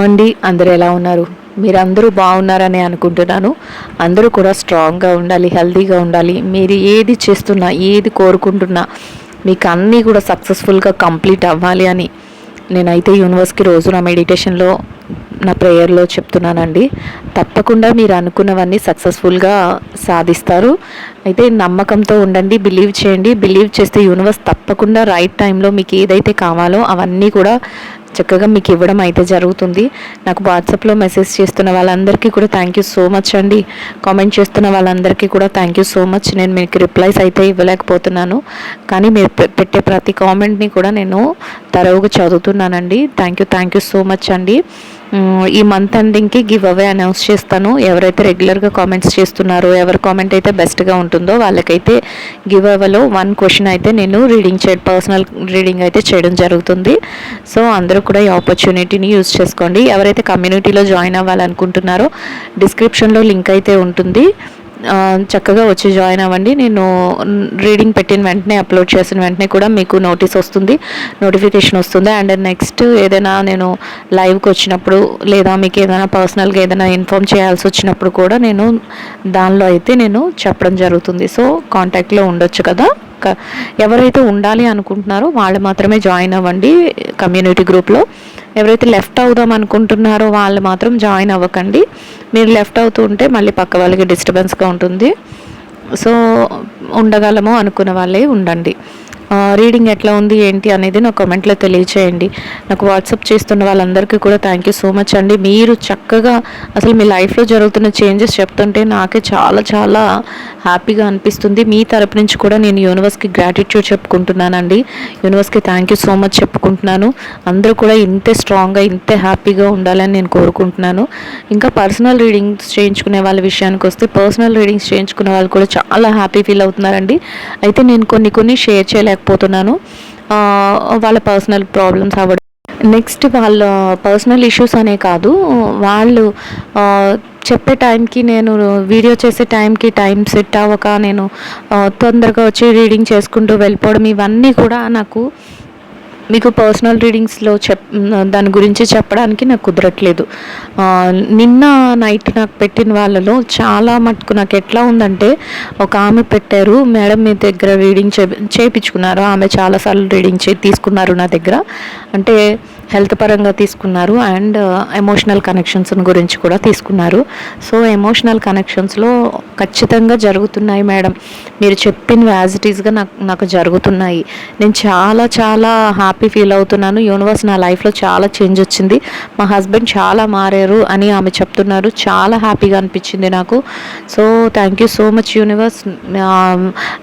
అండి అందరు ఎలా ఉన్నారు? మీరు అందరూ బాగున్నారని అనుకుంటున్నాను. అందరూ కూడా స్ట్రాంగ్గా ఉండాలి హెల్తీగా ఉండాలి. మీరు ఏది చేస్తున్నా ఏది కోరుకుంటున్నా మీకు అన్నీ కూడా సక్సెస్ఫుల్గా కంప్లీట్ అవ్వాలి అని నేనైతే యూనివర్స్కి రోజు నా మెడిటేషన్లో నా ప్రేయర్లో చెప్తున్నానండి. తప్పకుండా మీరు అనుకున్నవన్నీ సక్సెస్ఫుల్గా సాధిస్తారు. అయితే నమ్మకంతో ఉండండి బిలీవ్ చేయండి. బిలీవ్ చేస్తే యూనివర్స్ తప్పకుండా రైట్ టైంలో మీకు ఏదైతే కావాలో అవన్నీ కూడా చక్కగా మీకు ఇవ్వడం అయితే జరుగుతుంది. నాకు వాట్సాప్లో మెసేజ్ చేస్తున్న వాళ్ళందరికీ కూడా థ్యాంక్ యూ సో మచ్ అండి. కామెంట్ చేస్తున్న వాళ్ళందరికీ కూడా థ్యాంక్ యూ సో మచ్ నేను మీకు రిప్లైస్ అయితే ఇవ్వలేకపోతున్నాను. కానీ మీరు పెట్టే ప్రతి కామెంట్ని కూడా నేను తరవుగా చదువుతున్నానండి. Thank you thank you so much అండి. ఈ మంత్ ఎండింగ్కి గివ్ అవే అనౌన్స్ చేస్తాను. ఎవరైతే రెగ్యులర్గా కామెంట్స్ చేస్తున్నారో ఎవరి కామెంట్ అయితే బెస్ట్గా ఉంటుందో వాళ్ళకైతే గివ్ అవేలో వన్ క్వశ్చన్ అయితే నేను రీడింగ్ చే పర్సనల్ రీడింగ్ అయితే చేయడం జరుగుతుంది. సో అందరూ కూడా ఈ ఆపర్చునిటీని యూజ్ చేసుకోండి. ఎవరైతే కమ్యూనిటీలో జాయిన్ అవ్వాలనుకుంటున్నారో డిస్క్రిప్షన్లో లింక్ అయితే ఉంటుంది. చక్కగా వచ్చి జాయిన్ అవ్వండి. నేను రీడింగ్ పెట్టిన వెంటనే అప్లోడ్ చేసిన వెంటనే కూడా మీకు నోటీస్ వస్తుంది. నోటిఫికేషన్ వస్తుంది. అండ్ నెక్స్ట్ ఏదైనా నేను లైవ్కి వచ్చినప్పుడు లేదా మీకు ఏదైనా పర్సనల్గా ఏదైనా ఇన్ఫామ్ చేయాల్సి వచ్చినప్పుడు కూడా నేను దానిలో అయితే నేను చెప్పడం జరుగుతుంది. సో కాంటాక్ట్లో ఉండొచ్చు కదా. ఎవరైతే ఉండాలి అనుకుంటున్నారో వాళ్ళు మాత్రమే జాయిన్ అవ్వండి కమ్యూనిటీ గ్రూప్లో. ఎవరైతే లెఫ్ట్ అవుదాం అనుకుంటున్నారో వాళ్ళు మాత్రం జాయిన్ అవ్వకండి. మీరు లెఫ్ట్ అవుతూ ఉంటే మళ్ళీ పక్క వాళ్ళకి డిస్టర్బెన్స్గా ఉంటుంది. సో ఉండగలము అనుకున్న వాళ్ళే ఉండండి. రీడింగ్ ఎట్లా ఉంది ఏంటి అనేది నా కామెంట్లో తెలియచేయండి. నాకు వాట్సాప్ చేస్తున్న వాళ్ళందరికీ కూడా థ్యాంక్ యూ సో మచ్ అండి. మీరు చక్కగా అసలు మీ లైఫ్లో జరుగుతున్న చేంజెస్ చెప్తుంటే నాకే చాలా చాలా హ్యాపీగా అనిపిస్తుంది. మీ తరపు నుంచి కూడా నేను యూనివర్స్కి గ్రాటిట్యూడ్ చెప్పుకుంటున్నానండి. యూనివర్స్కి థ్యాంక్ యూ సో మచ్ చెప్పుకుంటున్నాను. అందరూ కూడా ఇంతే స్ట్రాంగ్గా ఇంతే హ్యాపీగా ఉండాలని నేను కోరుకుంటున్నాను. ఇంకా పర్సనల్ రీడింగ్స్ చేయించుకునే వాళ్ళ విషయానికి వస్తే పర్సనల్ రీడింగ్స్ చేయించుకునే వాళ్ళు కూడా చాలా హ్యాపీ ఫీల్ అవుతున్నారండి. అయితే నేను కొన్ని కొన్ని షేర్ చేయలేక చేయలేకపోతున్నాను. వాళ్ళ పర్సనల్ ప్రాబ్లమ్స్ అవ్వడం. నెక్స్ట్ వాళ్ళ పర్సనల్ ఇష్యూస్ అనే కాదు వాళ్ళు చెప్పే టైంకి నేను వీడియో చేసే టైంకి టైం సెట్ అవ్వక నేను తొందరగా వచ్చి రీడింగ్ చేసుకుంటూ వెళ్ళిపోవడం ఇవన్నీ కూడా నాకు మీకు పర్సనల్ రీడింగ్స్లో చెప్ దాని గురించి చెప్పడానికి నాకు కుదరట్లేదు. నిన్న నైట్ నాకు పెట్టిన వాళ్ళలో చాలా మటుకు నాకు ఎట్లా ఉందంటే ఒక ఆమె పెట్టారు మేడం మీ దగ్గర రీడింగ్ చే చేయించుకున్నారు ఆమె చాలాసార్లు రీడింగ్ చే తీసుకున్నారు నా దగ్గర. అంటే హెల్త్ పరంగా తీసుకున్నారు అండ్ uh, ఎమోషనల్ కనెక్షన్స్ గురించి కూడా తీసుకున్నారు. సో ఎమోషనల్ కనెక్షన్స్లో ఖచ్చితంగా జరుగుతున్నాయి మేడం. మీరు చెప్పిన యాజ్ ఇట్ ఈస్గా నాకు నాకు జరుగుతున్నాయి. నేను చాలా చాలా హ్యాపీ ఫీల్ అవుతున్నాను. యూనివర్స్ నా లైఫ్లో చాలా చేంజ్ వచ్చింది. మా హస్బెండ్ చాలా మారారు అని ఆమె చెప్తున్నారు. చాలా హ్యాపీగా అనిపించింది నాకు. So thank you so much universe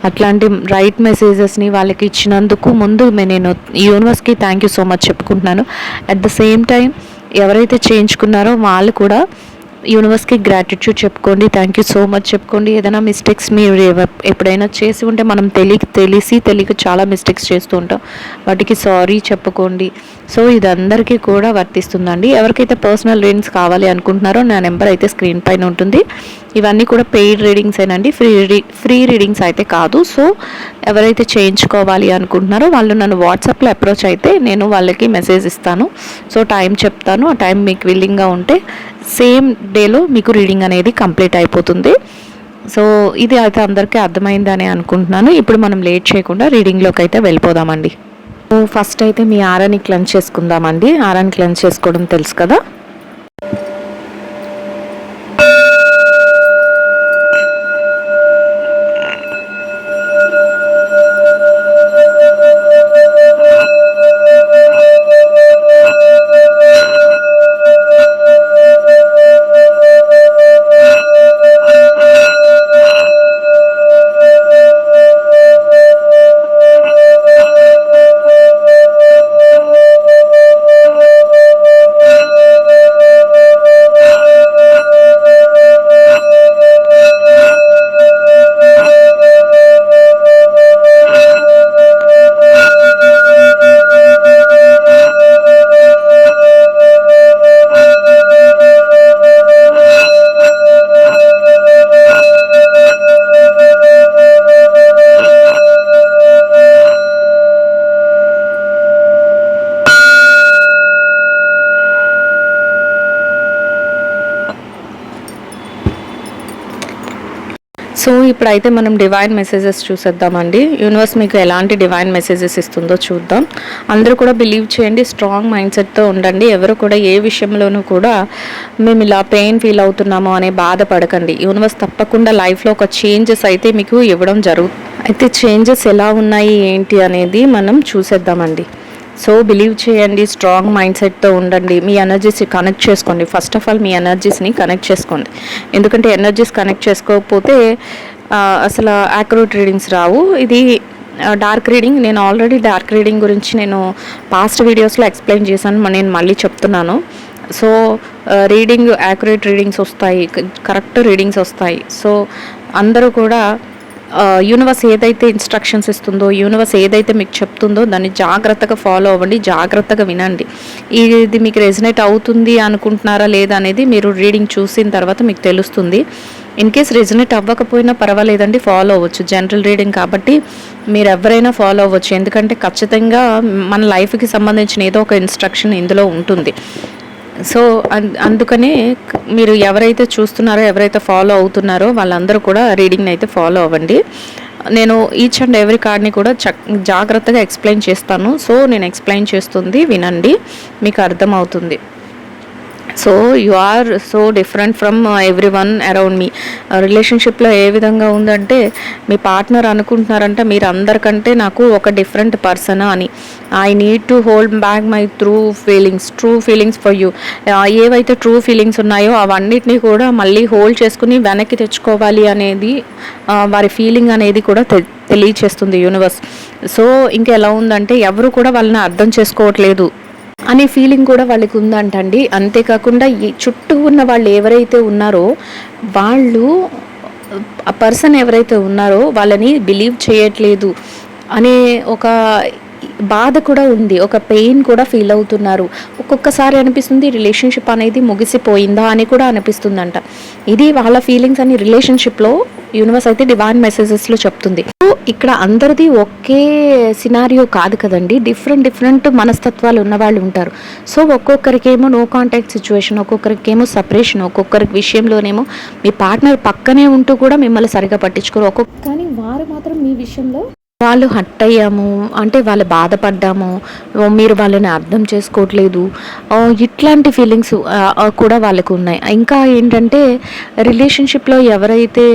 అట్లాంటి రైట్ మెసేజెస్ని వాళ్ళకి ఇచ్చినందుకు ముందు నేను యూనివర్స్కి థ్యాంక్ యూ సో మచ్ చెప్పుకుంటున్నాను. అట్ ద సేమ్ టైం ఎవరైతే చేయించుకున్నారో వాళ్ళు కూడా యూనివర్స్కి గ్రాటిట్యూడ్ చెప్పుకోండి థ్యాంక్ యూ సో మచ్ చెప్పుకోండి. ఏదైనా మిస్టేక్స్ మీరు ఎప్పుడైనా చేసి ఉంటే మనం తెలియ తెలిసి తెలియక చాలా మిస్టేక్స్ చేస్తూ ఉంటాం. వాటికి సారీ చెప్పుకోండి. సో ఇది అందరికీ కూడా వర్తిస్తుందండి. ఎవరికైతే పర్సనల్ రీడింగ్స్ కావాలి అనుకుంటున్నారో నా నెంబర్ అయితే స్క్రీన్ పైన ఉంటుంది. ఇవన్నీ కూడా పెయిడ్ రీడింగ్స్ ఏనండి. ఫ్రీ ఫ్రీ రీడింగ్స్ అయితే కాదు. సో ఎవరైతే చేయించుకోవాలి అనుకుంటున్నారో వాళ్ళు నన్ను వాట్సాప్లో అప్రోచ్ అయితే నేను వాళ్ళకి మెసేజ్ ఇస్తాను. సో టైం చెప్తాను. ఆ టైం మీకు విల్లింగ్గా ఉంటే సేమ్ డేలో మీకు రీడింగ్ అనేది కంప్లీట్ అయిపోతుంది. సో ఇది అయితే అందరికీ అర్థమైందని అనుకుంటున్నాను. ఇప్పుడు మనం లేట్ చేయకుండా రీడింగ్లోకి అయితే వెళ్ళిపోదామండి. ఫస్ట్ అయితే మీ ఆరాని క్లెన్స్ చేసుకుందామండి. ఆరాని క్లెన్స్ చేసుకోవడం తెలుసు కదా? ఇప్పుడైతే మనం డివైన్ మెసేజెస్ చూసేద్దామండి. యూనివర్స్ మీకు ఎలాంటి డివైన్ మెసేజెస్ ఇస్తుందో చూద్దాం. అందరూ కూడా బిలీవ్ చేయండి స్ట్రాంగ్ మైండ్ సెట్తో ఉండండి. ఎవరు కూడా ఏ విషయంలోనూ కూడా మేము ఇలా పెయిన్ ఫీల్ అవుతున్నాము అనే బాధపడకండి యూనివర్స్ తప్పకుండా లైఫ్లో ఒక చేంజెస్ అయితే మీకు ఇవ్వడం జరుగు అయితే చేంజెస్ ఎలా ఉన్నాయి ఏంటి అనేది మనం చూసేద్దామండి. సో బిలీవ్ చేయండి స్ట్రాంగ్ మైండ్ సెట్తో ఉండండి మీ ఎనర్జీస్ కనెక్ట్ చేసుకోండి. ఫస్ట్ ఆఫ్ ఆల్ మీ ఎనర్జీస్ని కనెక్ట్ చేసుకోండి. ఎందుకంటే ఎనర్జీస్ కనెక్ట్ చేసుకోకపోతే అసలు యాక్యురేట్ రీడింగ్స్ రావు. ఇది డార్క్ రీడింగ్ నేను ఆల్రెడీ డార్క్ రీడింగ్ గురించి నేను పాస్ట్ వీడియోస్లో ఎక్స్ప్లెయిన్ చేశాను నేను మళ్ళీ చెప్తున్నాను. సో రీడింగ్ యాక్యురేట్ రీడింగ్స్ వస్తాయి కరెక్ట్ రీడింగ్స్ వస్తాయి. సో అందరూ కూడా యూనివర్స్ ఏదైతే ఇన్స్ట్రక్షన్స్ ఇస్తుందో యూనివర్స్ ఏదైతే మీకు చెప్తుందో దాన్ని జాగ్రత్తగా ఫాలో అవ్వండి జాగ్రత్తగా వినండి. ఇది మీకు రెజినేట్ అవుతుంది అనుకుంటున్నారా లేదా అనేది మీరు రీడింగ్ చూసిన తర్వాత మీకు తెలుస్తుంది. ఇన్ కేస్ రెజినేట్ అవ్వకపోయినా పర్వాలేదండి ఫాలో అవ్వచ్చు. జనరల్ రీడింగ్ కాబట్టి మీరు ఎవరైనా ఫాలో అవ్వచ్చు. ఎందుకంటే ఖచ్చితంగా మన లైఫ్కి సంబంధించిన ఏదో ఒక ఇన్స్ట్రక్షన్ ఇందులో ఉంటుంది. సో అందుకనే మీరు ఎవరైతే చూస్తున్నారో ఎవరైతే ఫాలో అవుతున్నారో వాళ్ళందరూ కూడా రీడింగ్ని అయితే ఫాలో అవ్వండి. నేను ఈచ్ అండ్ ఎవ్రీ కార్డ్ని కూడా చక్ జాగ్రత్తగా ఎక్స్ప్లెయిన్ చేస్తాను. సో నేను ఎక్స్ప్లెయిన్ చేస్తుంది వినండి మీకు అర్థమవుతుంది. So you are so different from every one around మీ రిలేషన్షిప్లో ఏ విధంగా ఉందంటే మీ పార్ట్నర్ అనుకుంటున్నారంటే మీరు అందరికంటే నాకు ఒక డిఫరెంట్ పర్సన్ అని. I need to hold back my true feelings true feelings for you ఏవైతే ట్రూ ఫీలింగ్స్ ఉన్నాయో అవన్నిటిని కూడా మళ్ళీ హోల్డ్ చేసుకుని వెనక్కి తెచ్చుకోవాలి అనేది వారి ఫీలింగ్ అనేది కూడా తె తెలియచేస్తుంది యూనివర్స్ సో ఇంకా ఎలా ఉందంటే ఎవరు కూడా వాళ్ళని అర్థం చేసుకోవట్లేదు. అనే ఫీలింగ్ కూడా వాళ్ళకి ఉందంటండి అంతేకాకుండా ఈ చుట్టూ ఉన్న వాళ్ళు ఎవరైతే ఉన్నారో వాళ్ళు ఆ పర్సన్ ఎవరైతే ఉన్నారో వాళ్ళని బిలీవ్ చేయట్లేదు అనే ఒక బాధ కూడా ఉంది. ఒక పెయిన్ కూడా ఫీల్ అవుతున్నారు. ఒక్కొక్కసారి అనిపిస్తుంది రిలేషన్షిప్ అనేది ముగిసిపోయిందా అని కూడా అనిపిస్తుందంట. ఇది వాళ్ళ ఫీలింగ్స్ అని రిలేషన్షిప్లో యూనివర్స్ అయితే డివైన్ మెసేజెస్లో చెప్తుంది. సో ఇక్కడ అందరిది ఒకే సినారియో కాదు కదండి. డిఫరెంట్ డిఫరెంట్ మనస్తత్వాలు ఉన్న వాళ్ళు ఉంటారు. సో ఒక్కొక్కరికేమో నో కాంటాక్ట్ సిచ్యువేషన్ ఒక్కొక్కరికేమో సపరేషన్ ఒక్కొక్కరి విషయంలోనేమో మీ పార్ట్నర్ పక్కనే ఉంటూ కూడా మిమ్మల్ని సరిగా పట్టించుకోరు. ఒక్కొక్క కానీ వారు మాత్రం మీ విషయంలో వాళ్ళు హట్ అయ్యాము అంటే వాళ్ళు బాధపడ్డాము మీరు వాళ్ళని అర్థం చేసుకోవట్లేదు. ఇట్లాంటి ఫీలింగ్స్ కూడా వాళ్ళకు ఉన్నాయి. ఇంకా ఏంటంటే రిలేషన్షిప్లో ఎవరైతే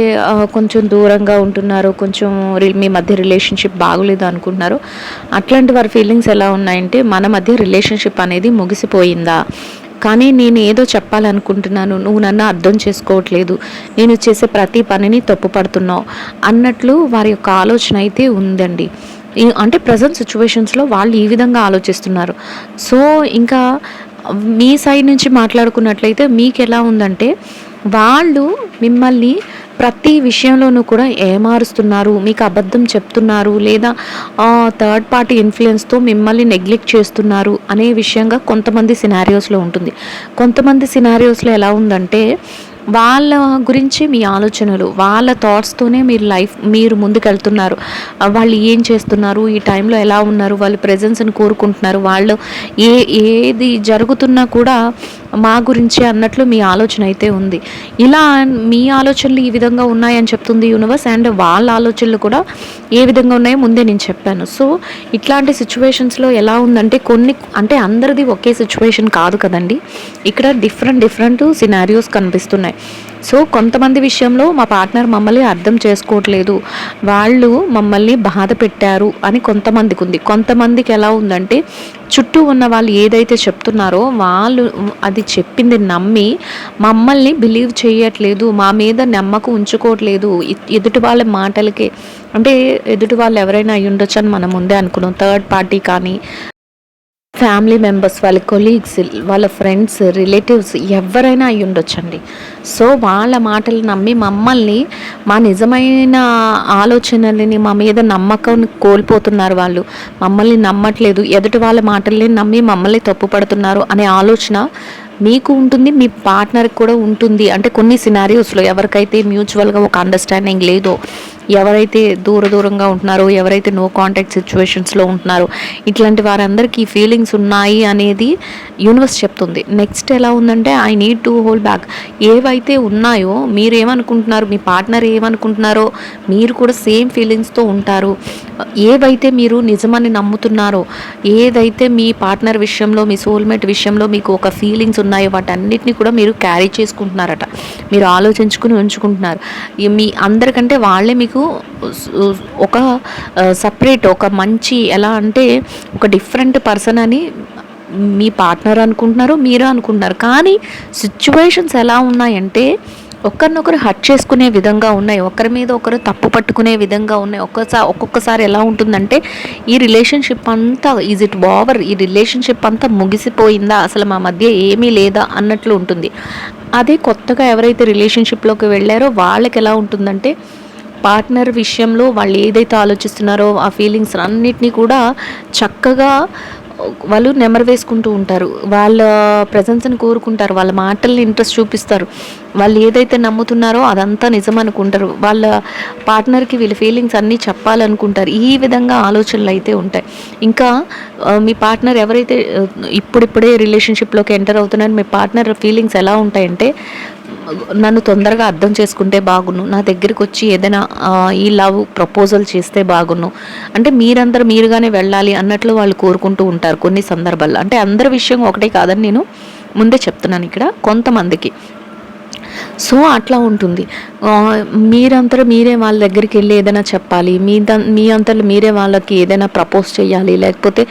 కొంచెం దూరంగా ఉంటున్నారో కొంచెం రి- మీ మధ్య రిలేషన్షిప్ బాగోలేదు అనుకుంటున్నారో అట్లాంటి వారి ఫీలింగ్స్ ఎలా ఉన్నాయంటే మన మధ్య రిలేషన్షిప్ అనేది ముగిసిపోయిందా? కానీ నేను ఏదో చెప్పాలనుకుంటున్నాను. నువ్వు నన్ను అర్థం చేసుకోవట్లేదు. నేను చేసే ప్రతి పనిని తప్పుపడుతున్నావు అన్నట్లు వారి యొక్క ఆలోచన అయితే ఉందండి. అంటే ప్రజెంట్ సిచ్యువేషన్స్లో వాళ్ళు ఈ విధంగా ఆలోచిస్తున్నారు. సో ఇంకా మీ సైడ్ నుంచి మాట్లాడుకున్నట్లయితే మీకు ఎలా ఉందంటే వాళ్ళు మిమ్మల్ని ప్రతి విషయంలోనూ కూడా ఏమారుస్తున్నారు మీకు అబద్ధం చెప్తున్నారు లేదా థర్డ్ పార్టీ ఇన్ఫ్లుయెన్స్తో మిమ్మల్ని నెగ్లెక్ట్ చేస్తున్నారు అనే విషయంగా కొంతమంది సినారియోస్లో ఉంటుంది. కొంతమంది సినారియోస్లో ఎలా ఉందంటే వాళ్ళ గురించి మీ ఆలోచనలు వాళ్ళ థాట్స్తోనే మీరు లైఫ్ మీరు ముందుకెళ్తున్నారు. వాళ్ళు ఏం చేస్తున్నారు ఈ టైంలో ఎలా ఉన్నారు వాళ్ళ ప్రెజెన్స్ని కోరుకుంటున్నారు వాళ్ళు ఏ ఏది జరుగుతున్నా కూడా మా గురించి అన్నట్లు మీ ఆలోచన అయితే ఉంది. ఇలా మీ ఆలోచనలు ఈ విధంగా ఉన్నాయని చెప్తుంది యూనివర్స్ అండ్ వాళ్ళ ఆలోచనలు కూడా ఏ విధంగా ఉన్నాయో ముందే నేను చెప్పాను. సో ఇట్లాంటి సిచ్యువేషన్స్లో ఎలా ఉందంటే కొన్ని అంటే అందరిది ఒకే సిచ్యువేషన్ కాదు కదండి. ఇక్కడ డిఫరెంట్ డిఫరెంట్ సినారియోస్ కనిపిస్తున్నాయి. సో కొంతమంది విషయంలో మా పార్ట్నర్ మమ్మల్ని అర్థం చేసుకోవట్లేదు. వాళ్ళు మమ్మల్ని బాధ పెట్టారు అని కొంతమందికి ఉంది. కొంతమందికి ఎలా ఉందంటే చుట్టూ ఉన్న వాళ్ళు ఏదైతే చెప్తున్నారో వాళ్ళు అది చెప్పింది నమ్మి మమ్మల్ని బిలీవ్ చేయట్లేదు మా మీద నమ్మకం ఉంచుకోవట్లేదు. ఎదుటి వాళ్ళ మాటలకి అంటే ఎదుటి వాళ్ళు ఎవరైనా అయి ఉండొచ్చు అని మనం ముందే అనుకున్నాం. థర్డ్ పార్టీ కానీ ఫ్యామిలీ మెంబర్స్ వాళ్ళ కొలీగ్స్ వాళ్ళ ఫ్రెండ్స్ రిలేటివ్స్ ఎవరైనా అయి ఉండొచ్చండి. సో వాళ్ళ మాటలు నమ్మి మమ్మల్ని మా నిజమైన ఆలోచనలని మా మీద నమ్మకం కోల్పోతున్నారు వాళ్ళు. మమ్మల్ని నమ్మట్లేదు. ఎదుటి వాళ్ళ మాటల్ని నమ్మి మమ్మల్ని తప్పుపడుతున్నారు అనే ఆలోచన మీకు ఉంటుంది మీ పార్ట్నర్కి కూడా ఉంటుంది. అంటే కొన్ని సినారియోస్లో ఎవరికైతే మ్యూచువల్గా ఒక అండర్స్టాండింగ్ లేదో ఎవరైతే దూర దూరంగా ఉంటున్నారో ఎవరైతే నో కాంటాక్ట్ సిచ్యువేషన్స్లో ఉంటున్నారో ఇట్లాంటి వారందరికీ ఫీలింగ్స్ ఉన్నాయి అనేది యూనివర్స్ చెప్తుంది. నెక్స్ట్ ఎలా ఉందంటే I need to hold back ఏవైతే ఉన్నాయో మీరు ఏమనుకుంటున్నారు మీ పార్ట్నర్ ఏమనుకుంటున్నారో మీరు కూడా సేమ్ ఫీలింగ్స్తో ఉంటారు. ఏవైతే మీరు నిజమని నమ్ముతున్నారో ఏదైతే మీ పార్ట్నర్ విషయంలో మీ సోల్మేట్ విషయంలో మీకు ఒక ఫీలింగ్స్ ఉన్నాయో వాటన్నిటిని కూడా మీరు క్యారీ చేసుకుంటున్నారట. మీరు ఆలోచించుకుని ఉంచుకుంటున్నారు. మీ అందరికంటే వాళ్ళే మీకు మీకు ఒక సపరేట్ ఒక మంచి ఎలా అంటే ఒక డిఫరెంట్ పర్సన్ అని మీ పార్ట్నర్ అనుకుంటున్నారు మీరు అనుకుంటున్నారు. కానీ సిచ్యువేషన్స్ ఎలా ఉన్నాయంటే ఒకరినొకరు హట్ చేసుకునే విధంగా ఉన్నాయి ఒకరి మీద ఒకరు తప్పు పట్టుకునే విధంగా ఉన్నాయి. ఒక్కసారి ఒక్కొక్కసారి ఎలా ఉంటుందంటే ఈ రిలేషన్షిప్ అంతా ఈజ్ ఇట్ ఓవర్ ఈ రిలేషన్షిప్ అంతా ముగిసిపోయిందా? అసలు మా మధ్య ఏమీ లేదా? అన్నట్లు ఉంటుంది. అదే కొత్తగా ఎవరైతే రిలేషన్షిప్లోకి వెళ్ళారో వాళ్ళకి ఎలా ఉంటుందంటే పార్ట్నర్ విషయంలో వాళ్ళు ఏదైతే ఆలోచిస్తున్నారో ఆ ఫీలింగ్స్ అన్నిటినీ కూడా చక్కగా వాళ్ళు నెమరు వేసుకుంటూ ఉంటారు. వాళ్ళ ప్రజెన్స్ని కోరుకుంటారు. వాళ్ళ మాటల్ని ఇంట్రెస్ట్ చూపిస్తారు. వాళ్ళు ఏదైతే నమ్ముతున్నారో అదంతా నిజం అనుకుంటారు. వాళ్ళ పార్ట్నర్కి వీళ్ళ ఫీలింగ్స్ అన్నీ చెప్పాలనుకుంటారు. ఈ విధంగా ఆలోచనలు అయితే ఉంటాయి. ఇంకా మీ పార్ట్నర్ ఎవరైతే ఇప్పుడిప్పుడే రిలేషన్షిప్లోకి ఎంటర్ అవుతున్నారో మీ పార్ట్నర్ ఫీలింగ్స్ ఎలా ఉంటాయంటే నన్ను తొందరగా అర్థం చేసుకుంటే బాగున్ను. నా దగ్గరికి వచ్చి ఏదైనా ఈ లవ్ ప్రపోజల్ చేస్తే బాగున్ను. అంటే మీరందరూ మీరుగానే వెళ్ళాలి అన్నట్లు వాళ్ళు కోరుకుంటూ ఉంటారు కొన్ని సందర్భాల్లో. అంటే అందరి విషయం ఒకటే కాదని నేను ముందే చెప్తున్నాను ఇక్కడ కొంతమందికి. సో అట్లా ఉంటుంది. మీరంతా మీరే వాళ్ళ దగ్గరికి వెళ్ళి ఏదైనా చెప్పాలి. మీ ద మీ అంతలో మీరే వాళ్ళకి ఏదైనా ప్రపోజ్ చేయాలి. లేకపోతే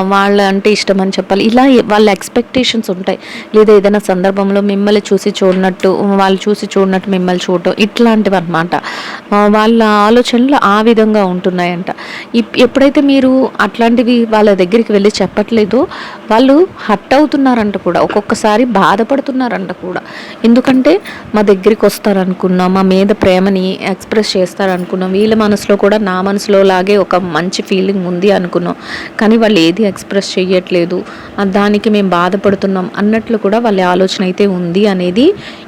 వాళ్ళ అంటే ఇష్టం అని చెప్పాలి. ఇలా వాళ్ళ ఎక్స్పెక్టేషన్స్ ఉంటాయి. లేదా ఏదైనా సందర్భంలో మిమ్మల్ని చూసి చూడనట్టు వాళ్ళు చూసి చూడనట్టు మిమ్మల్ని చూడటం ఇట్లాంటివి అనమాట వాళ్ళ ఆలోచనలు ఆ విధంగా ఉంటున్నాయంట. ఇప్- ఎప్పుడైతే మీరు అట్లాంటివి వాళ్ళ దగ్గరికి వెళ్ళి చెప్పట్లేదో వాళ్ళు హట్ అవుతున్నారంట కూడా. ఒక్కొక్కసారి బాధపడుతున్నారంట కూడా. ఎందుకంటే మా దగ్గరికి వస్తారనుకున్నాం మా మీద ప్రేమని ఎక్స్ప్రెస్ చేస్తారనుకున్నాం. వీళ్ళ మనసులో కూడా నా మనసులో లాగే ఒక మంచి ఫీలింగ్ ఉంది అనుకున్నాం. కానీ వాళ్ళు ఏది ఎక్స్ప్రెస్ చేయట్లేదు దానికి మేము బాధపడుతున్నాం అన్నట్లు కూడా వాళ్ళ ఆలోచన అయితే ఉంది అనేది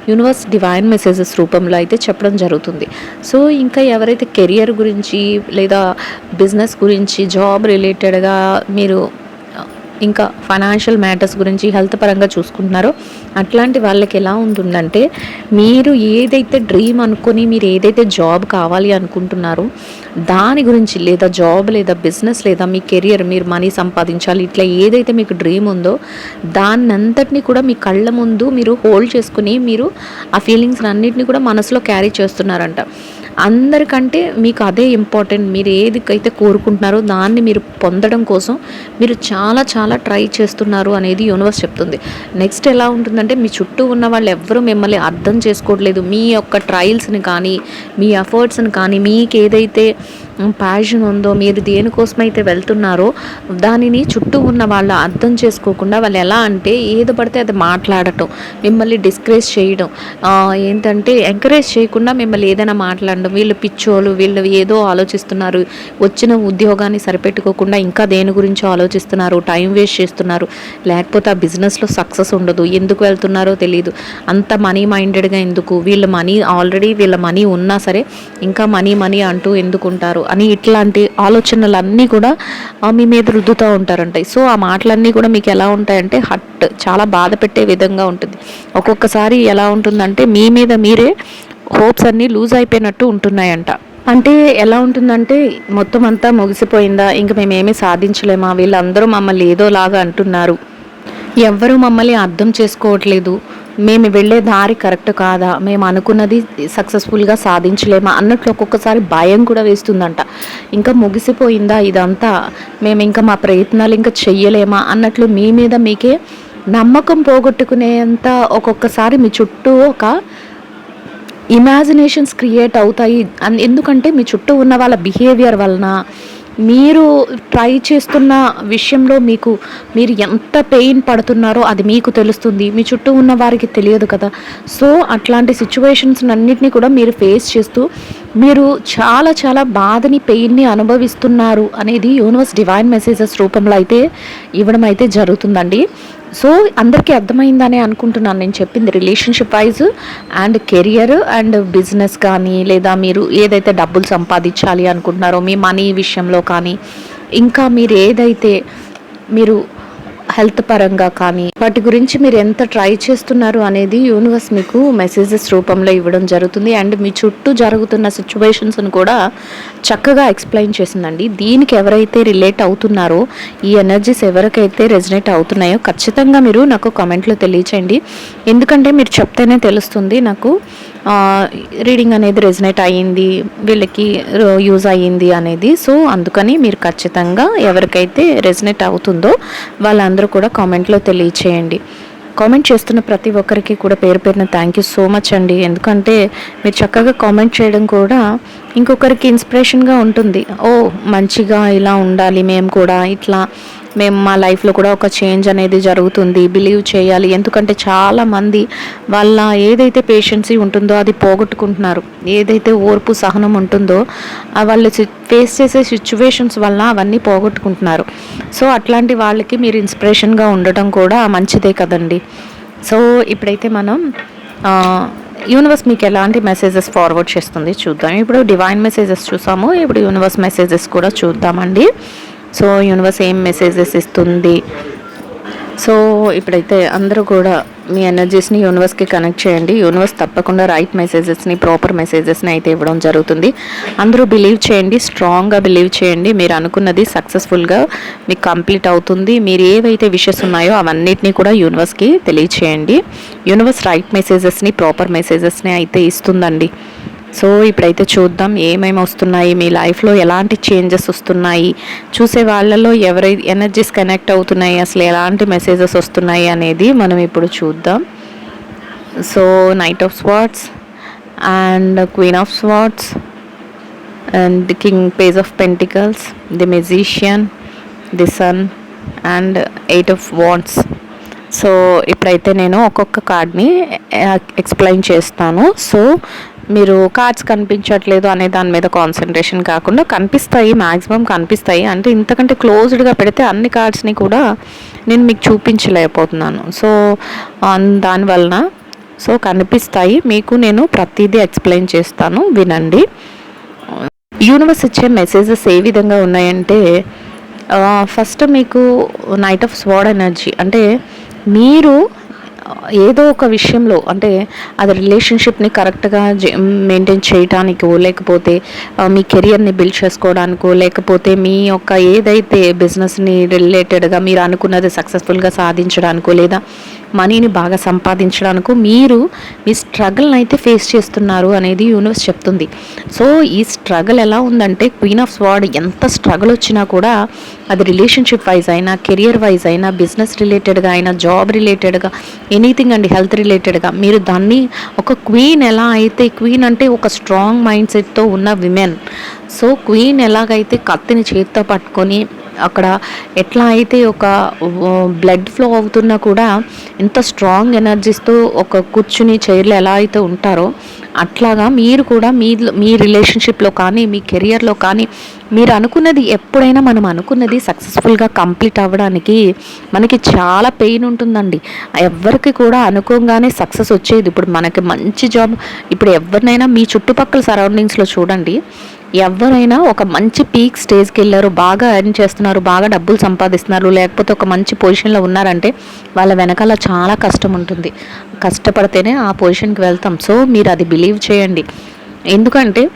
యూనివర్స్ డివైన్ మెసేజెస్ రూపంలో అయితే చెప్పడం జరుగుతుంది. సో ఇంకా ఎవరైతే కెరియర్ గురించి లేదా బిజినెస్ గురించి జాబ్ రిలేటెడ్గా మీరు ఇంకా ఫైనాన్షియల్ మ్యాటర్స్ గురించి హెల్త్ పరంగా చూసుకుంటున్నారో. అట్లాంటి వాళ్ళకి ఎలా ఉంటుందంటే మీరు ఏదైతే డ్రీమ్ అనుకొని మీరు ఏదైతే జాబ్ కావాలి అనుకుంటున్నారో దాని గురించి లేదా జాబ్ లేదా బిజినెస్ లేదా మీ కెరియర్ మీరు మనీ సంపాదించాలి ఇట్లా ఏదైతే మీకు డ్రీమ్ ఉందో దాన్నంతటిని కూడా మీ కళ్ళ ముందు మీరు హోల్డ్ చేసుకుని మీరు ఆ ఫీలింగ్స్ అన్నిటిని కూడా మనసులో క్యారీ చేస్తున్నారంట. అందరికంటే మీకు అదే ఇంపార్టెంట్ మీరు ఏదికైతే కోరుకుంటున్నారో దాన్ని మీరు పొందడం కోసం మీరు చాలా చాలా ట్రై చేస్తున్నారు అనేది యూనివర్స్ చెప్తుంది. నెక్స్ట్ ఎలా ఉంటుందంటే మీ చుట్టూ ఉన్న వాళ్ళు ఎవ్వరూ మిమ్మల్ని అర్థం చేసుకోవట్లేదు. మీ యొక్క ట్రయల్స్ని కానీ మీ ఎఫర్ట్స్ని కానీ మీకు ఏదైతే ప్యాషన్ ఉందో మీరు దేనికోసమైతే వెళ్తున్నారో దానిని చుట్టూ ఉన్న వాళ్ళు అర్థం చేసుకోకుండా వాళ్ళు ఎలా అంటే ఏది పడితే అది మాట్లాడటం మిమ్మల్ని డిస్కరేజ్ చేయడం ఏంటంటే ఎంకరేజ్ చేయకుండా మిమ్మల్ని ఏదైనా మాట్లాడడం వీళ్ళు పిచ్చోళ్ళు వీళ్ళు ఏదో ఆలోచిస్తున్నారు వచ్చిన ఉద్యోగాన్ని సరిపెట్టుకోకుండా ఇంకా దేని గురించో ఆలోచిస్తున్నారు టైం వేస్ట్ చేస్తున్నారు లేకపోతే ఆ బిజినెస్లో సక్సెస్ ఉండదు ఎందుకు వెళ్తున్నారో తెలియదు అంత మనీ మైండెడ్గా ఎందుకు? వీళ్ళ మనీ ఆల్రెడీ వీళ్ళ మనీ ఉన్నా సరే ఇంకా మనీ మనీ అంటూ ఎందుకుంటారు? అని ఇట్లాంటి ఆలోచనలన్నీ కూడా మీ మీద రుద్దుతూ ఉంటారంట. సో ఆ మాటలన్నీ కూడా మీకు ఎలా ఉంటాయంటే హట్ చాలా బాధ పెట్టే విధంగా ఉంటుంది. ఒక్కొక్కసారి ఎలా ఉంటుందంటే మీ మీద మీరే హోప్స్ అన్నీ లూజ్ అయిపోయినట్టు ఉంటున్నాయంట. అంటే ఎలా ఉంటుందంటే మొత్తం అంతా ముగిసిపోయిందా? ఇంక మేమేమీ సాధించలేమా? వీళ్ళందరూ మమ్మల్ని ఏదోలాగా అంటున్నారు. ఎవ్వరూ మమ్మల్ని అర్థం చేసుకోవట్లేదు. మేము వెళ్ళే దారి కరెక్ట్ కాదా? మేము అనుకున్నది సక్సెస్ఫుల్గా సాధించలేమా? అన్నట్లు ఒక్కొక్కసారి భయం కూడా వేస్తుందంట. ఇంకా ముగిసిపోయిందా ఇదంతా? మేము ఇంకా మా ప్రయత్నాలు ఇంకా చెయ్యలేమా? అన్నట్లు మీ మీద మీకే నమ్మకం పోగొట్టుకునేంత ఒక్కొక్కసారి మీ చుట్టూ ఒక ఇమాజినేషన్స్ క్రియేట్ అవుతాయి. అన్- ఎందుకంటే మీ చుట్టూ ఉన్న వాళ్ళ బిహేవియర్ వలన మీరు ట్రై చేస్తున్న విషయంలో మీకు మీరు ఎంత పెయిన్ పడుతున్నారో అది మీకు తెలుస్తుంది. మీ చుట్టూ ఉన్న వారికి తెలియదు కదా. సో అట్లాంటి సిచ్యువేషన్స్ అన్నిటినీ కూడా మీరు ఫేస్ చేస్తూ మీరు చాలా చాలా బాధని పెయిన్ని అనుభవిస్తున్నారు అనేది యూనివర్స్ డివైన్ మెసేజెస్ రూపంలో అయితే ఇవ్వడం అయితే జరుగుతుందండి. సో అందరికీ అర్థమైందని అనుకుంటున్నాను నేను చెప్పింది relationship wise and career and business కానీ లేదా మీరు ఏదైతే డబ్బులు సంపాదించాలి అనుకుంటున్నారో మీ మనీ విషయంలో కానీ ఇంకా మీరు ఏదైతే మీరు హెల్త్ పరంగా కానీ వాటి గురించి మీరు ఎంత ట్రై చేస్తున్నారు అనేది యూనివర్స్ మీకు మెసేజెస్ రూపంలో ఇవ్వడం జరుగుతుంది. అండ్ మీ చుట్టూ జరుగుతున్న సిచ్యువేషన్స్ను కూడా చక్కగా ఎక్స్ప్లెయిన్ చేసిందండి. దీనికి ఎవరైతే రిలేట్ అవుతున్నారో ఈ ఎనర్జీస్ ఎవరికైతే రెజినేట్ అవుతున్నాయో ఖచ్చితంగా మీరు నాకు కామెంట్లో తెలియచేయండి. ఎందుకంటే మీరు చెప్తేనే తెలుస్తుంది నాకు రీడింగ్ అనేది రెజినేట్ అయ్యింది వీళ్ళకి యూజ్ అయ్యింది అనేది. సో అందుకని మీరు ఖచ్చితంగా ఎవరికైతే రెజినేట్ అవుతుందో వాళ్ళందరూ కూడా కామెంట్లో తెలియచేయండి. కామెంట్ చేస్తున్న ప్రతి ఒక్కరికి కూడా పేరు పేరున థ్యాంక్ యూ సో మచ్ అండి. ఎందుకంటే మీరు చక్కగా కామెంట్ చేయడం కూడా ఇంకొకరికి ఇన్స్పిరేషన్గా ఉంటుంది. ఓ మంచిగా ఇలా ఉండాలి మేము కూడా ఇట్లా మేము మా లైఫ్లో కూడా ఒక చేంజ్ అనేది జరుగుతుంది. బిలీవ్ చేయాలి. ఎందుకంటే చాలామంది వాళ్ళ ఏదైతే పేషెన్సీ ఉంటుందో అది పోగొట్టుకుంటున్నారు. ఏదైతే ఓర్పు సహనం ఉంటుందో వాళ్ళు ఫేస్ చేసే సిచ్యువేషన్స్ వల్ల అవన్నీ పోగొట్టుకుంటున్నారు. సో అట్లాంటి వాళ్ళకి మీరు ఇన్స్పిరేషన్గా ఉండటం కూడా మంచిదే కదండి. సో ఇప్పుడైతే మనం యూనివర్స్ మీకు ఎలాంటి మెసేజెస్ ఫార్వర్డ్ చేస్తుంది చూద్దాం. ఇప్పుడు డివైన్ మెసేజెస్ చూసాము. ఇప్పుడు యూనివర్స్ మెసేజెస్ కూడా చూద్దామండి. సో యూనివర్స్ ఏం మెసేజెస్ ఇస్తుంది? సో ఇప్పుడైతే అందరూ కూడా మీ ఎనర్జీస్ని యూనివర్స్కి కనెక్ట్ చేయండి. యూనివర్స్ తప్పకుండా రైట్ మెసేజెస్ని ప్రాపర్ మెసేజెస్ని అయితే ఇవ్వడం జరుగుతుంది. అందరూ బిలీవ్ చేయండి స్ట్రాంగ్గా బిలీవ్ చేయండి. మీరు అనుకున్నది సక్సెస్ఫుల్గా మీకు కంప్లీట్ అవుతుంది. మీరు ఏవైతే విషెస్ ఉన్నాయో అవన్నిటినీ కూడా యూనివర్స్కి తెలియచేయండి. యూనివర్స్ రైట్ మెసేజెస్ని ప్రాపర్ మెసేజెస్ని అయితే ఇస్తుందండి. సో ఇప్పుడైతే చూద్దాం ఏమేమి వస్తున్నాయి మీ లైఫ్లో ఎలాంటి చేంజెస్ వస్తున్నాయి చూసే వాళ్ళలో ఎవరై ఎనర్జీస్ కనెక్ట్ అవుతున్నాయి అసలు ఎలాంటి మెసేజెస్ వస్తున్నాయి అనేది మనం ఇప్పుడు చూద్దాం. So knight of swords and queen of swords and king page of pentacles the magician the sun and eight of wands so ఇప్పుడైతే నేను ఒక్కొక్క కార్డ్ని ఎక్స్ప్లెయిన్ చేస్తాను. సో మీరు కార్డ్స్ కనిపించట్లేదు అనే దాని మీద కాన్సన్ట్రేషన్ కాకుండా కనిపిస్తాయి మ్యాక్సిమం కనిపిస్తాయి. అంటే ఇంతకంటే క్లోజ్డ్గా పెడితే అన్ని కార్డ్స్ని కూడా నేను మీకు చూపించలేకపోతున్నాను. సో దానివలన సో కనిపిస్తాయి. మీకు నేను ప్రతిదీ ఎక్స్ప్లెయిన్ చేస్తాను. వినండి. యూనివర్స్ ఇచ్చే మెసేజెస్ ఏ విధంగా ఉన్నాయంటే ఫస్ట్ మీకు నైట్ ఆఫ్ స్వాడ్ ఎనర్జీ అంటే మీరు ఏదో ఒక విషయంలో అంటే అది రిలేషన్షిప్ని కరెక్ట్గా మెయింటైన్ చేయటానికో లేకపోతే మీ కెరియర్ని బిల్డ్ చేసుకోవడానికో లేకపోతే మీ యొక్క ఏదైతే బిజినెస్ని రిలేటెడ్గా మీరు అనుకున్నది సక్సెస్ఫుల్గా సాధించడానికో లేదా మనీని బాగా సంపాదించడానికి మీరు మీ స్ట్రగుల్ని అయితే ఫేస్ చేస్తున్నారు అనేది యూనివర్స్ చెప్తుంది. సో ఈ స్ట్రగుల్ ఎలా ఉందంటే క్వీన్ ఆఫ్ స్వాడ్ ఎంత స్ట్రగుల్ వచ్చినా కూడా అది రిలేషన్షిప్ వైజ్ అయినా కెరియర్ వైజ్ అయినా బిజినెస్ రిలేటెడ్గా అయినా జాబ్ రిలేటెడ్గా ఎనీథింగ్ అండి హెల్త్ రిలేటెడ్గా మీరు దాన్ని ఒక క్వీన్ ఎలా అయితే క్వీన్ అంటే ఒక స్ట్రాంగ్ మైండ్ సెట్తో ఉన్న విమెన్ సో క్వీన్ ఎలాగైతే కత్తిని చేతితో పట్టుకొని అక్కడ ఎట్లా అయితే ఒక బ్లడ్ ఫ్లో అవుతున్నా కూడా ఎంత స్ట్రాంగ్ ఎనర్జీస్తో ఒక కూర్చుని చైర్లో ఎలా అయితే ఉంటారో అట్లాగా మీరు కూడా మీ మీ రిలేషన్షిప్లో కానీ మీ కెరియర్లో కానీ మీరు అనుకున్నది ఎప్పుడైనా మనం అనుకున్నది సక్సెస్ఫుల్గా కంప్లీట్ అవ్వడానికి మనకి చాలా పెయిన్ ఉంటుందండి. ఎవరికి కూడా అనుకోగానే సక్సెస్ వచ్చేది. ఇప్పుడు మనకి మంచి జాబ్ ఇప్పుడు ఎవరినైనా మీ చుట్టుపక్కల సరౌండింగ్స్లో చూడండి ఎవరైనా ఒక మంచి పీక్ స్టేజ్కి వెళ్ళారు బాగా ఎర్న్ చేస్తున్నారు బాగా డబ్బులు సంపాదిస్తున్నారు లేకపోతే ఒక మంచి పొజిషన్లో ఉన్నారంటే వాళ్ళ వెనకాల చాలా కష్టం ఉంటుంది. కష్టపడితేనే ఆ పొజిషన్కి వెళ్తాం. సో మీరు అది బిలీవ్ చేయండి. ఎందుకంటే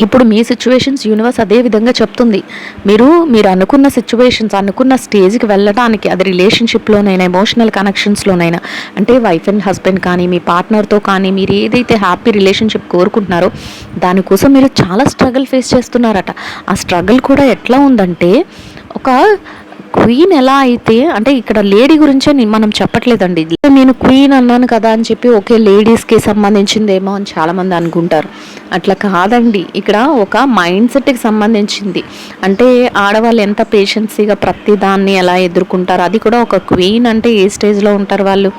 ఇప్పుడు మీ సిచ్యువేషన్స్ యూనివర్స్ అదే విధంగా చెప్తుంది. మీరు మీరు అనుకున్న సిచ్యువేషన్స్ అనుకున్న స్టేజ్కి వెళ్ళడానికి అది రిలేషన్షిప్లోనైనా ఎమోషనల్ కనెక్షన్స్లోనైనా అంటే వైఫ్ అండ్ హస్బెండ్ కానీ మీ పార్ట్నర్తో కానీ మీరు ఏదైతే హ్యాపీ రిలేషన్షిప్ కోరుకుంటున్నారో దానికోసం మీరు చాలా స్ట్రగుల్ ఫేస్ చేస్తున్నారట. ఆ స్ట్రగుల్ కూడా ఎట్లా ఉందంటే ఒక క్వీన్ ఎలా అయితే అంటే ఇక్కడ లేడీ గురించే మనం చెప్పట్లేదండి. నేను క్వీన్ అన్నాను కదా అని చెప్పి ఒకే లేడీస్కి సంబంధించిందేమో అని చాలామంది అనుకుంటారు. అట్లా కాదండి. ఇక్కడ ఒక మైండ్ సెట్కి సంబంధించింది. అంటే ఆడవాళ్ళు ఎంత పేషెన్సీగా ప్రతి దాన్ని ఎలా ఎదుర్కొంటారు? అది కూడా ఒక క్వీన్ అంటే ఏ స్టేజ్లో ఉంటారు వాళ్ళు?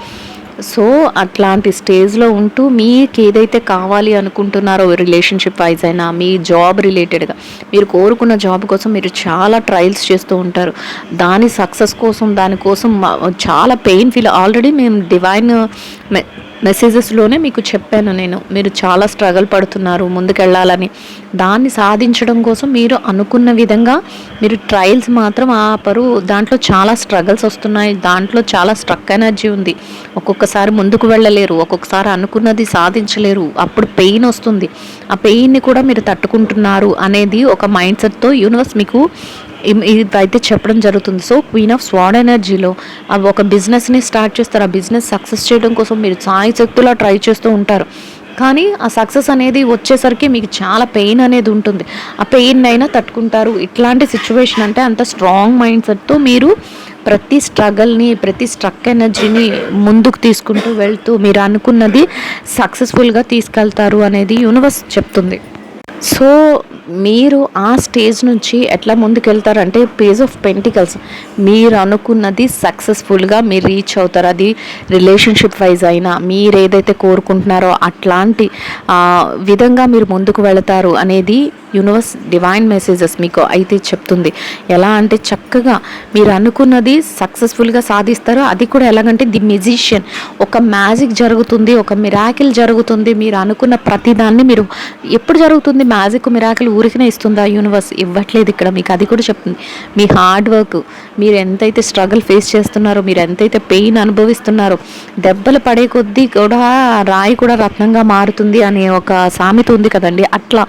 సో అట్లాంటి స్టేజ్లో ఉంటూ మీకు ఏదైతే కావాలి అనుకుంటున్నారో రిలేషన్షిప్ వైజ్ అయినా మీ జాబ్ రిలేటెడ్గా మీరు కోరుకున్న జాబ్ కోసం మీరు చాలా ట్రయల్స్ చేస్తూ ఉంటారు. దాని సక్సెస్ కోసం దానికోసం చాలా పెయిన్ ఫీల్ ఆల్రెడీ మేము డివైన్ మెసేజెస్లోనే మీకు చెప్పాను నేను. మీరు చాలా స్ట్రగుల్ పడుతున్నారు ముందుకెళ్ళాలని. దాన్ని సాధించడం కోసం మీరు అనుకున్న విధంగా మీరు ట్రయల్స్ మాత్రం ఆపరు. దాంట్లో చాలా స్ట్రగల్స్ వస్తున్నాయి. దాంట్లో చాలా స్ట్రక్ ఎనర్జీ ఉంది. ఒక్కొక్కసారి ముందుకు వెళ్ళలేరు. ఒక్కొక్కసారి అనుకున్నది సాధించలేరు. అప్పుడు పెయిన్ వస్తుంది. ఆ పెయిన్ని కూడా మీరు తట్టుకుంటున్నారు అనేది ఒక మైండ్ సెట్తో యూనివర్స్ మీకు ఇదైతే చెప్పడం జరుగుతుంది. సో క్వీన్ ఆఫ్ స్వాడ్ ఎనర్జీలో ఒక బిజినెస్ని స్టార్ట్ చేస్తారు. ఆ బిజినెస్ సక్సెస్ చేయడం కోసం మీరు సాయి శక్తులా ట్రై చేస్తూ ఉంటారు. కానీ ఆ సక్సెస్ అనేది వచ్చేసరికి మీకు చాలా పెయిన్ అనేది ఉంటుంది. ఆ పెయిన్ అయినా తట్టుకుంటారు. ఇట్లాంటి సిచ్యువేషన్ అంటే అంత స్ట్రాంగ్ మైండ్ సెట్తో మీరు ప్రతి స్ట్రగల్ని ప్రతి స్ట్రక్ ఎనర్జీని ముందుకు తీసుకుంటూ వెళ్తూ మీరు అనుకున్నది సక్సెస్ఫుల్గా తీసుకెళ్తారు అనేది యూనివర్స్ చెప్తుంది. సో మీరు ఆ స్టేజ్ నుంచి ఎట్లా ముందుకెళ్తారంటే పేజ్ ఆఫ్ పెంటికల్స్ మీరు అనుకున్నది సక్సెస్ఫుల్గా మీరు రీచ్ అవుతారు. అది రిలేషన్షిప్ వైజ్ అయినా మీరు ఏదైతే కోరుకుంటున్నారో అట్లాంటి విధంగా మీరు ముందుకు వెళతారు అనేది యూనివర్స్ డివైన్ మెసేజెస్ మీకు అయితే చెప్తుంది. ఎలా అంటే చక్కగా మీరు అనుకున్నది సక్సెస్ఫుల్గా సాధిస్తారు అది కూడా ఎలాగంటే ది మ్యూజిషియన్ ఒక మ్యాజిక్ జరుగుతుంది ఒక మిరాకిల్ జరుగుతుంది. మీరు అనుకున్న ప్రతిదాన్ని మీరు ఎప్పుడు జరుగుతుంది? మ్యాజిక్ మిరాకిల్ ఊరికనే ఇస్తుందా యూనివర్స్ ఇవ్వట్లేదు ఇక్కడ. మీకు అది కూడా చెప్తుంది. మీ హార్డ్ వర్క్ మీరు ఎంతైతే స్ట్రగుల్ ఫేస్ చేస్తున్నారో మీరు ఎంతైతే పెయిన్ అనుభవిస్తున్నారో దెబ్బలు పడే కొద్దీ కూడా రాయి కూడా రత్నంగా మారుతుంది అనే ఒక సామెత ఉంది కదండి. అట్లా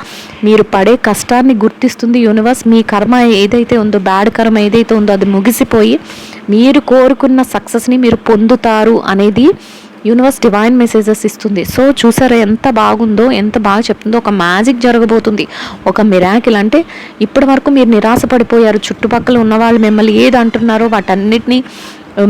మీరు పడే కష్టాన్ని గుర్తిస్తుంది యూనివర్స్ మీ కర్మ ఏదైతే ఉందో బ్యాడ్ కర్మ ఏదైతే ఉందో అది ముగిసిపోయి మీరు కోరుకున్న సక్సెస్ని మీరు పొందుతారు అనేది యూనివర్స్ డివైన్ మెసేజెస్ ఇస్తుంది. సో చూసారా ఎంత బాగుందో ఎంత బాగా చెప్తుందో ఒక మ్యాజిక్ జరగబోతుంది. ఒక మిరాకిల్ అంటే ఇప్పటి వరకు మీరు నిరాశపడిపోయారు. చుట్టుపక్కల ఉన్న వాళ్ళు మిమ్మల్ని ఏది అంటున్నారో వాటన్నిటినీ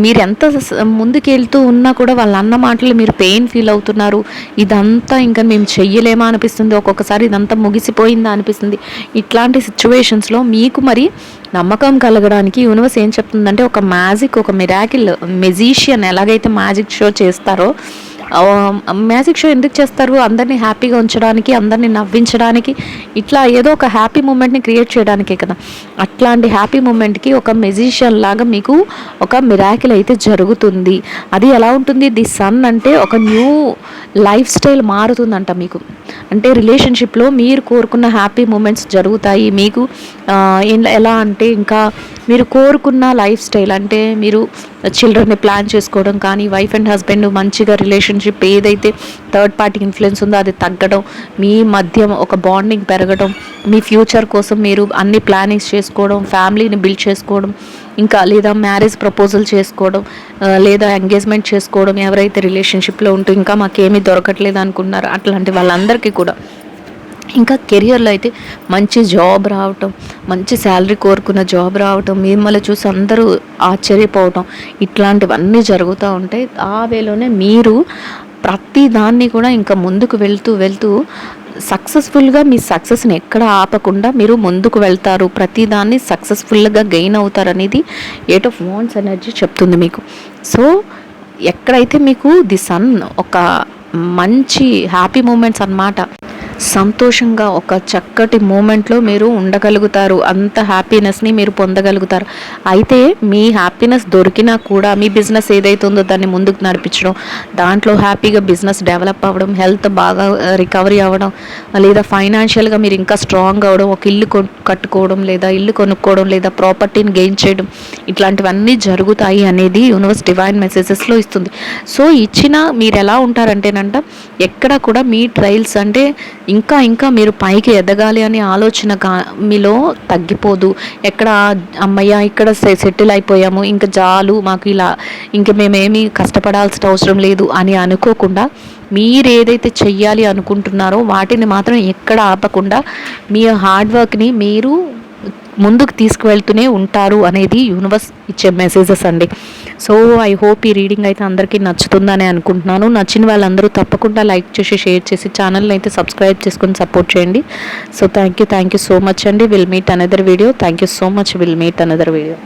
మీరు ఎంత ముందుకెళ్తూ ఉన్నా కూడా వాళ్ళ అన్న మాటలు మీరు పెయిన్ ఫీల్ అవుతున్నారు. ఇదంతా ఇంకా మేము చెయ్యలేమా అనిపిస్తుంది. ఒక్కొక్కసారి ఇదంతా ముగిసిపోయిందా అనిపిస్తుంది. ఇట్లాంటి సిచ్యువేషన్స్లో మీకు మరి నమ్మకం కలగడానికి యూనివర్స్ ఏం చెప్తుందంటే ఒక మ్యాజిక్ ఒక మిరాకిల్ మెజీషియన్ ఎలాగైతే మ్యాజిక్ షో చేస్తారో మ్యాజిక్ షో ఎందుకు చేస్తారు? అందరినీ హ్యాపీగా ఉంచడానికి అందరినీ నవ్వించడానికి ఇట్లా ఏదో ఒక హ్యాపీ మూమెంట్ని క్రియేట్ చేయడానికే కదా. అట్లాంటి హ్యాపీ మూమెంట్కి ఒక మెజిషియన్ లాగా మీకు ఒక మిరాకిల్ అయితే జరుగుతుంది. అది ఎలా ఉంటుంది? ది సన్ అంటే ఒక న్యూ లైఫ్ స్టైల్ మారుతుందంట మీకు. అంటే రిలేషన్షిప్లో మీరు కోరుకున్న హ్యాపీ మూమెంట్స్ జరుగుతాయి. మీకు ఎలా అంటే ఇంకా మీరు కోరుకున్న లైఫ్ స్టైల్ అంటే మీరు చిల్డ్రన్ని ప్లాన్ చేసుకోవడం కానీ వైఫ్ అండ్ హస్బెండ్ మంచిగా రిలేషన్షిప్ ఏదైతే థర్డ్ పార్టీ ఇన్ఫ్లుయెన్స్ ఉందో అది తగ్గడం మీ మధ్య ఒక బాండింగ్ పెరగడం మీ ఫ్యూచర్ కోసం మీరు అన్ని ప్లానింగ్స్ చేసుకోవడం ఫ్యామిలీని బిల్డ్ చేసుకోవడం ఇంకా లేదా మ్యారేజ్ ప్రపోజల్ చేసుకోవడం లేదా ఎంగేజ్మెంట్ చేసుకోవడం ఎవరైతే రిలేషన్షిప్లో ఉంటూ ఇంకా మాకేమీ దొరకట్లేదు అనుకున్నారు అట్లాంటి వాళ్ళందరికీ కూడా. ఇంకా కెరియర్లో అయితే మంచి జాబ్ రావటం మంచి శాలరీ కోరుకున్న జాబ్ రావటం మిమ్మల్ని చూసి అందరూ ఆశ్చర్యపోవటం ఇట్లాంటివన్నీ జరుగుతూ ఉంటాయి ఆ వేలోనే మీరు ప్రతి దాన్ని కూడా ఇంకా ముందుకు వెళ్తూ వెళ్తూ సక్సెస్ఫుల్గా మీ సక్సెస్ని ఎక్కడ ఆపకుండా మీరు ముందుకు వెళ్తారు ప్రతిదాన్ని సక్సెస్ఫుల్గా గెయిన్ అవుతారు అనేది ఎయిట్ ఆఫ్ వాన్స్ ఎనర్జీ చెప్తుంది మీకు. సో ఎక్కడైతే మీకు ది సన్ ఒక మంచి హ్యాపీ మూమెంట్స్ అనమాట సంతోషంగా ఒక చక్కటి మూమెంట్లో మీరు ఉండగలుగుతారు. అంత హ్యాపీనెస్ని మీరు పొందగలుగుతారు. అయితే మీ హ్యాపీనెస్ దొరికినా కూడా మీ బిజినెస్ ఏదైతే ఉందో దాన్ని ముందుకు నడిపించడం దాంట్లో హ్యాపీగా బిజినెస్ డెవలప్ అవ్వడం హెల్త్ బాగా రికవరీ అవ్వడం లేదా ఫైనాన్షియల్గా మీరు ఇంకా స్ట్రాంగ్ అవ్వడం ఒక ఇల్లు కట్టుకోవడం లేదా ఇల్లు కొనుక్కోవడం లేదా ప్రాపర్టీని గెయిన్ చేయడం ఇట్లాంటివన్నీ జరుగుతాయి అనేది యూనివర్స్ డివైన్ మెసేజెస్లో ఇస్తుంది. సో ఇచ్చిన మీరు ఎలా ఉంటారంటేనంట ఎక్కడ కూడా మీ ట్రయల్స్ అంటే ఇంకా ఇంకా మీరు పైకి ఎదగాలి అనే ఆలోచన కా మీలో తగ్గిపోదు. ఎక్కడ అమ్మయ్య ఇక్కడ సెటిల్ అయిపోయాము ఇంకా జాలు మాకు ఇలా ఇంక మేమేమి కష్టపడాల్సిన అవసరం లేదు అని అనుకోకుండా మీరు ఏదైతే చెయ్యాలి అనుకుంటున్నారో వాటిని మాత్రం ఎక్కడ ఆపకుండా మీ హార్డ్ వర్క్ని మీరు ముందుకు తీసుకువెళ్తూనే ఉంటారు అనేది యూనివర్స్ ఇచ్చే మెసేజెస్ అండి. సో ఐ హోప్ ఈ రీడింగ్ అయితే అందరికీ నచ్చుతుందని అనుకుంటున్నాను. నచ్చిన వాళ్ళందరూ తప్పకుండా లైక్ చేసి షేర్ చేసి ఛానల్ని అయితే సబ్స్క్రైబ్ చేసుకుని సపోర్ట్ చేయండి. So thank you thank you so much అండి. Will meet another video thank you so much will meet another video